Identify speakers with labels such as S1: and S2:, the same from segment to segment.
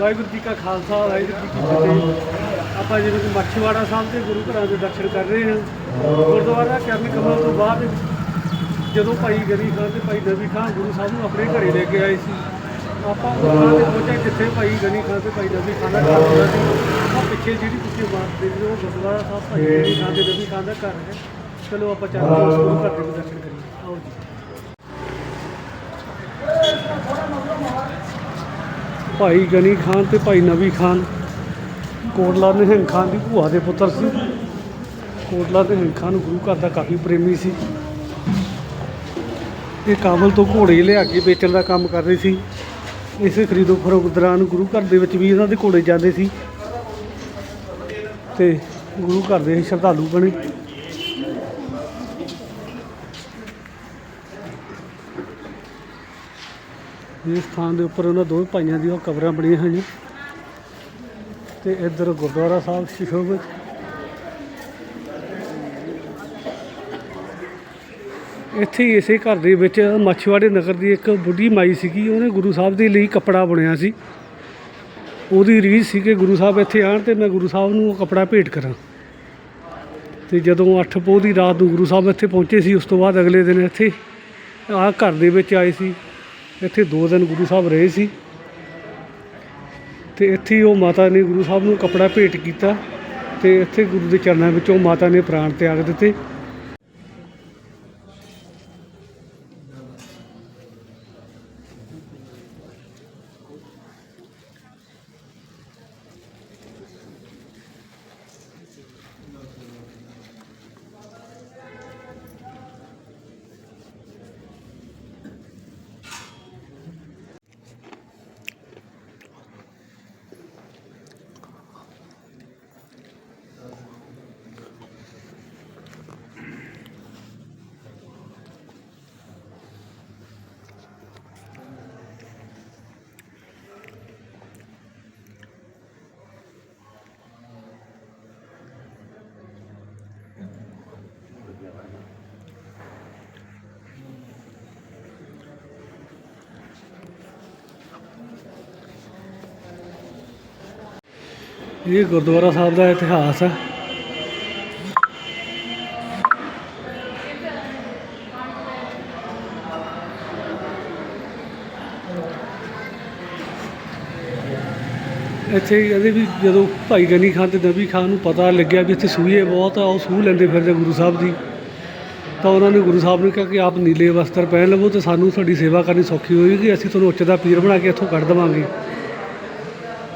S1: ਵਾਹਿਗੁਰੂ ਜੀ ਕਾ ਖਾਲਸਾ, ਵਾਹਿਗੁਰੂ ਜੀ ਕੀ ਫਤਿਹ। ਆਪਾਂ ਜਿਵੇਂ ਕਿ ਮੱਛੀਵਾੜਾ ਸਾਹਿਬ ਦੇ ਗੁਰੂ ਘਰਾਂ ਦੇ ਦਰਸ਼ਨ ਕਰ ਰਹੇ ਹਾਂ, ਗੁਰਦੁਆਰਾ ਚਰਨ ਕਮਲ ਤੋਂ ਬਾਅਦ ਜਦੋਂ ਭਾਈ ਗਰੀ ਖਾਨ ਤੇ ਭਾਈ ਨਬੀ ਖਾਨ ਗੁਰੂ ਸਾਹਿਬ ਨੂੰ ਆਪਣੇ ਘਰੇ ਲੈ ਕੇ ਆਏ ਸੀ, ਆਪਾਂ ਉਸ ਥਾਂ ਪਹੁੰਚੇ ਜਿੱਥੇ ਭਾਈ ਗਨੀ ਖਾਨ ਤੇ ਭਾਈ ਨਬੀ ਖਾਨ ਦਾ ਘਰ ਹੁੰਦਾ ਸੀ ਆਪਾਂ ਪਿੱਛੇ ਜਿਹੜੀ ਤੁਸੀਂ ਇਮਾਰਤ ਦੇਖ ਰਹੇ ਹੋ, ਗੁਰਦੁਆਰਾ ਸਾਹਿਬ ਭਾਈ ਗਨੀ ਖਾਨ ਤੇ ਨਬੀ ਖਾਨ ਦਾ ਘਰ ਹੈ। ਚਲੋ ਆਪਾਂ ਚੱਲਦੇ ਹਾਂ ਉਸ ਗੁਰੂ ਘਰ ਦੇ ਦਰਸ਼ਨ ਕਰੀਏ। ਆਓ ਜੀ। ਭਾਈ ਗਨੀ ਖਾਨ ਤੇ ਭਾਈ ਨਬੀ ਖਾਨ। ਕੋਟਲਾ ਨਿਹੰਗ ਖਾਨ ਦੀ ਭੂਆ ਦੇ ਪੁੱਤਰ ਸੀ। ਕੋਟਲਾ ਨਿਹੰਗ ਖਾਨ ਗੁਰੂ ਘਰ ਦਾ ਕਾਫੀ ਪ੍ਰੇਮੀ ਸੀ। ਇਹ ਕਾਬਲ ਤੋਂ ਘੋੜੇ ਲਿਆ ਕੇ ਵੇਚਣ ਦਾ ਕੰਮ ਕਰਦੇ ਸੀ। ਇਸੇ ਖਰੀਦੋ ਫਰੋਖਤ ਦੌਰਾਨ ਗੁਰੂ ਘਰ ਦੇ ਵਿੱਚ ਵੀ ਇਹਨਾਂ ਦੇ ਘੋੜੇ ਜਾਂਦੇ ਸੀ। ਤੇ ਗੁਰੂ ਘਰ ਦੇ ਸ਼ਰਧਾਲੂ ਬਣੇ। ਇਸ ਸਥਾਨ ਦੇ ਉੱਪਰ ਉਹਨਾਂ ਦੋਵੇਂ ਭਾਈਆਂ ਦੀਆਂ ਕਬਰਾਂ ਬਣੀਆਂ ਹੋਈਆਂ। ਤੇ ਇੱਧਰ ਗੁਰਦੁਆਰਾ ਸਾਹਿਬ ਸ਼ਿਸ਼ੋਭਿਤ ਇੱਥੇ ਇਸੇ ਘਰ ਦੇ ਵਿੱਚ ਮੱਛਵਾੜੇ ਨਗਰ ਦੀ ਇੱਕ ਬੁੱਢੀ ਮਾਈ ਸੀਗੀ। ਉਹਨੇ ਗੁਰੂ ਸਾਹਿਬ ਦੇ ਲਈ ਕੱਪੜਾ ਬਣਿਆ ਸੀ। ਉਹਦੀ ਰੀਝ ਸੀ ਕਿ ਗੁਰੂ ਸਾਹਿਬ ਇੱਥੇ ਆਣ ਤੇ ਮੈਂ ਗੁਰੂ ਸਾਹਿਬ ਨੂੰ ਉਹ ਕੱਪੜਾ ਭੇਟ ਕਰਾਂ। ਤੇ ਜਦੋਂ 8 ਪੋਹ ਦੀ ਰਾਤ ਨੂੰ ਗੁਰੂ ਸਾਹਿਬ ਇੱਥੇ ਪਹੁੰਚੇ ਸੀ, ਉਸ ਤੋਂ ਬਾਅਦ ਅਗਲੇ ਦਿਨ ਇੱਥੇ ਆ ਘਰ ਦੇ ਵਿੱਚ ਆਏ ਸੀ। ਇੱਥੇ 2 ਦਿਨ ਗੁਰੂ ਸਾਹਿਬ ਰਹੇ ਸੀ। ਤੇ ਇੱਥੇ ਉਹ ਮਾਤਾ ਨੇ ਗੁਰੂ ਸਾਹਿਬ ਨੂੰ ਕੱਪੜਾ ਭੇਟ ਕੀਤਾ। ਤੇ ਇੱਥੇ ਗੁਰੂ ਦੇ ਚਰਨਾਂ ਵਿੱਚ ਉਹ ਮਾਤਾ ਨੇ ਪ੍ਰਾਣ ਤਿਆਗ ਦਿੱਤੇ। ਇਹ ਗੁਰਦੁਆਰਾ ਸਾਹਿਬ ਦਾ ਇਤਿਹਾਸ ਹੈ ਇੱਥੇ ਕਹਿੰਦੇ ਵੀ ਜਦੋਂ ਭਾਈ ਗਨੀ ਖਾਨ ਤੇ ਨਬੀ ਖਾਨ ਨੂੰ ਪਤਾ ਲੱਗਿਆ ਵੀ ਇੱਥੇ ਸੂਈਏ ਬਹੁਤ ਆ, ਉਹ ਸੂਹ ਲੈਂਦੇ ਫਿਰਦੇ ਗੁਰੂ ਸਾਹਿਬ ਦੀ। ਤਾਂ ਉਹਨਾਂ ਨੇ ਗੁਰੂ ਸਾਹਿਬ ਨੂੰ ਕਿਹਾ ਕਿ ਆਪ ਨੀਲੇ ਵਸਤਰ ਪਹਿਨ ਲਵੋ ਤੇ ਸਾਨੂੰ ਤੁਹਾਡੀ ਸੇਵਾ ਕਰਨੀ ਸੌਖੀ ਹੋਏਗੀ, ਅਸੀਂ ਤੁਹਾਨੂੰ ਉੱਚ ਦਾ ਪੀਰ ਬਣਾ ਕੇ ਇੱਥੋਂ ਕੱਢ ਦੇਵਾਂਗੇ।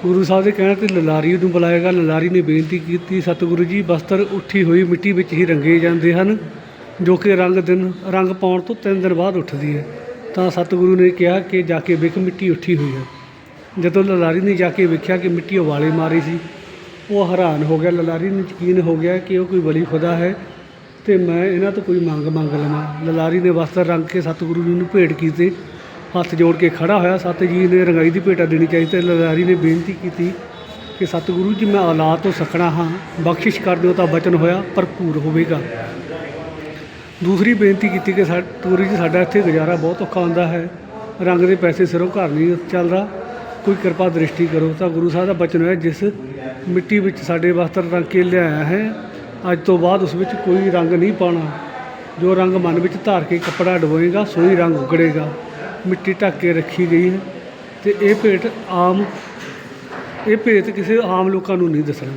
S1: ਗੁਰੂ ਸਾਹਿਬ ਦੇ ਕਹਿਣ ਤੇ ਲਲਾਰੀ ਨੂੰ ਬੁਲਾਏਗਾ ਲਲਾਰੀ ਨੇ ਬੇਨਤੀ ਕੀਤੀ, ਸਤਿਗੁਰੂ ਜੀ ਵਸਤਰ ਉੱਠੀ ਹੋਈ ਮਿੱਟੀ ਵਿੱਚ ਹੀ ਰੰਗੇ ਜਾਂਦੇ ਹਨ, ਜੋ ਕਿ ਰੰਗ ਦਿਨ, ਰੰਗ ਪਾਉਣ ਤੋਂ ਤਿੰਨ ਦਿਨ ਬਾਅਦ ਉੱਠਦੀ ਹੈ। ਤਾਂ ਸਤਿਗੁਰੂ ਨੇ ਕਿਹਾ ਕਿ ਜਾ ਕੇ ਵੇਖ ਮਿੱਟੀ ਉੱਠੀ ਹੋਈ ਹੈ। ਜਦੋਂ ਲਲਾਰੀ ਨੇ ਜਾ ਕੇ ਵੇਖਿਆ ਕਿ ਮਿੱਟੀ ਉਬਾਲੇ ਮਾਰੀ ਸੀ, ਉਹ ਹੈਰਾਨ ਹੋ ਗਿਆ। ਲਲਾਰੀ ਨੂੰ ਯਕੀਨ ਹੋ ਗਿਆ ਕਿ ਉਹ ਕੋਈ ਬਲੀ ਖੁਦਾ ਹੈ ਤੇ ਮੈਂ ਇਹਨਾਂ ਤੋਂ ਕੋਈ ਮੰਗ ਮੰਗ ਲਵਾਂ। ਲਲਾਰੀ ਨੇ ਵਸਤਰ ਰੰਗ ਕੇ ਸਤਿਗੁਰੂ ਜੀ ਨੂੰ ਭੇਟ ਕੀਤੇ। ਹੱਥ ਜੋੜ ਕੇ ਖੜਾ ਹੋਇਆ। ਸਤ ਜੀ ਨੇ ਰੰਗਾਈ ਦੀ ਭੇਟਾ ਦੇਣੀ ਚਾਹੀਦੀ ਤੇ ਲਲਾਰੀ ਨੇ ਬੇਨਤੀ ਕੀਤੀ ਕਿ ਸਤਿਗੁਰੂ ਜੀ, ਮੈਂ ਔਲਾਦ ਤੋਂ ਸਕਣਾ ਹਾਂ, ਬਖਸ਼ਿਸ਼ ਕਰ ਦਿਓ ਤਾਂ ਬਚਨ ਹੋਇਆ, ਭਰਪੂਰ ਹੋਵੇਗਾ। ਦੂਸਰੀ ਬੇਨਤੀ ਕੀਤੀ ਕਿ ਸਤਿਗੁਰੂ ਜੀ, ਸਾਡਾ ਇੱਥੇ ਗੁਜ਼ਾਰਾ ਬਹੁਤ ਔਖਾ ਹੁੰਦਾ ਹੈ। ਰੰਗ ਦੇ ਪੈਸੇ ਸਿਰੋਂ ਘਰ ਨਹੀਂ ਚੱਲਦਾ। ਕੋਈ ਕਿਰਪਾ ਦ੍ਰਿਸ਼ਟੀ ਕਰੋ। ਤਾਂ ਗੁਰੂ ਸਾਹਿਬ ਦਾ ਬਚਨ ਹੋਇਆ, ਜਿਸ ਮਿੱਟੀ ਵਿੱਚ ਸਾਡੇ ਵਸਤਰ ਰੰਗ ਕੇ ਲਿਆਇਆ ਹੈ, ਅੱਜ ਤੋਂ ਬਾਅਦ ਉਸ ਵਿੱਚ ਕੋਈ ਰੰਗ ਨਹੀਂ ਪਾਉਣਾ। ਜੋ ਰੰਗ ਮਨ ਵਿੱਚ ਧਾਰ ਕੇ ਕੱਪੜਾ ਡਬੋਏਗਾ ਸੋਈ ਰੰਗ ਉਗੜੇਗਾ। ਮਿੱਟੀ ਢੱਕ ਕੇ ਰੱਖੀ ਗਈ ਹੈ ਤੇ ਇਹ ਭੇਟ ਆਮ, ਇਹ ਭੇਤ ਕਿਸੇ ਆਮ ਲੋਕਾਂ ਨੂੰ ਨਹੀਂ ਦੱਸਣਾ।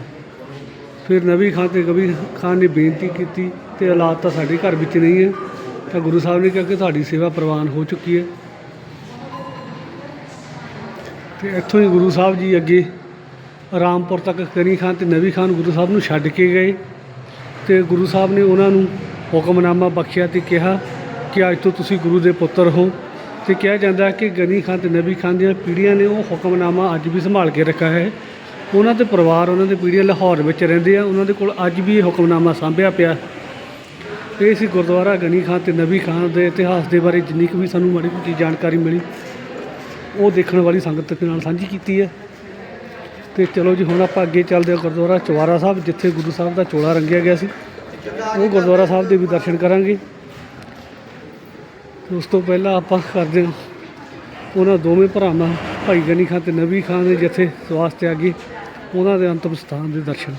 S1: ਫਿਰ ਨਬੀ ਖਾਨ ਤੇ ਕਬੀਰ ਖਾਨ ਨੇ ਬੇਨਤੀ ਕੀਤੀ ਤੇ ਹਾਲਾਤ ਤਾਂ ਸਾਡੇ ਘਰ ਵਿੱਚ ਨਹੀਂ ਹੈ, ਤਾਂ ਗੁਰੂ ਸਾਹਿਬ ਨੇ ਕਿਹਾ ਕਿ ਤੁਹਾਡੀ ਸੇਵਾ ਪ੍ਰਵਾਨ ਹੋ ਚੁੱਕੀ ਹੈ। ਤੇ ਇੱਥੋਂ ਹੀ ਗੁਰੂ ਸਾਹਿਬ ਜੀ ਅੱਗੇ ਰਾਮਪੁਰ ਤੱਕ ਕਰੀ ਖਾਨ ਤੇ ਨਬੀ ਖਾਨ ਗੁਰੂ ਸਾਹਿਬ ਨੂੰ ਛੱਡ ਕੇ ਗਏ ਤੇ ਗੁਰੂ ਸਾਹਿਬ ਨੇ ਉਹਨਾਂ ਨੂੰ ਹੁਕਮਨਾਮਾ ਬਖਸ਼ਿਆ ਤੇ ਕਿਹਾ ਕਿ ਅੱਜ ਤੋਂ ਤੁਸੀਂ ਗੁਰੂ ਦੇ ਪੁੱਤਰ ਹੋ। ਤੇ ਕਿਹਾ ਜਾਂਦਾ ਕਿ ਗਨੀ ਖਾਨ ਤੇ ਨਬੀ ਖਾਨ ਦੀਆਂ ਪੀੜ੍ਹੀਆਂ ਨੇ ਉਹ ਹੁਕਮਨਾਮਾ ਅੱਜ ਵੀ ਸੰਭਾਲ ਕੇ ਰੱਖਿਆ ਹੈ। ਉਹਨਾਂ ਦੇ ਪਰਿਵਾਰ, ਉਹਨਾਂ ਦੇ ਪੀੜ੍ਹੀਆਂ ਲਾਹੌਰ ਵਿੱਚ ਰਹਿੰਦੇ ਆ। ਉਹਨਾਂ ਦੇ ਕੋਲ ਅੱਜ ਵੀ ਇਹ ਹੁਕਮਨਾਮਾ ਸਾਂਭਿਆ ਪਿਆ। ਇਹ ਸੀ ਗੁਰਦੁਆਰਾ ਗਨੀ ਖਾਨ ਤੇ ਨਬੀ ਖਾਨ ਦੇ ਇਤਿਹਾਸ ਦੇ ਬਾਰੇ ਜਿੰਨੀ ਕੁ ਵੀ ਸਾਨੂੰ ਮਾੜੀ ਮੋਟੀ ਜਾਣਕਾਰੀ ਮਿਲੀ, ਉਹ ਦੇਖਣ ਵਾਲੀ ਸੰਗਤ ਦੇ ਨਾਲ ਸਾਂਝੀ ਕੀਤੀ ਹੈ। ਤੇ ਚਲੋ ਜੀ, ਹੁਣ ਆਪਾਂ ਅੱਗੇ ਚੱਲਦੇ ਹਾਂ ਗੁਰਦੁਆਰਾ ਚਵਾਰਾ ਸਾਹਿਬ, ਜਿੱਥੇ ਗੁਰੂ ਸਾਹਿਬ ਦਾ ਚੋਲਾ ਰੰਗਿਆ ਗਿਆ ਸੀ। ਉਹ ਗੁਰਦੁਆਰਾ ਸਾਹਿਬ ਦੇ ਵੀ ਦਰਸ਼ਨ ਕਰਾਂਗੇ। ਉਸ ਤੋਂ ਪਹਿਲਾਂ ਆਪਾਂ ਕਰਦੇ ਹਾਂ ਉਹਨਾਂ ਦੋਵੇਂ ਭਰਾਵਾਂ, ਭਾਈ ਗਨੀ ਖਾਨ ਤੇ ਨਬੀ ਖਾਨ ਦੇ ਜਥੇ ਵਾਸਤੇ ਆ ਗਏ ਉਹਨਾਂ ਦੇ ਅੰਤਮ ਸਥਾਨ ਦੇ ਦਰਸ਼ਨ।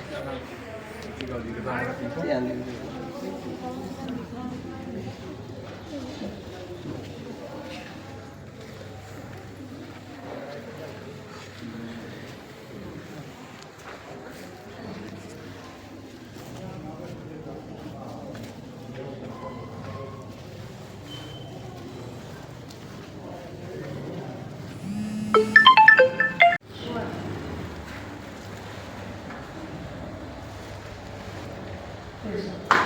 S1: Here's one.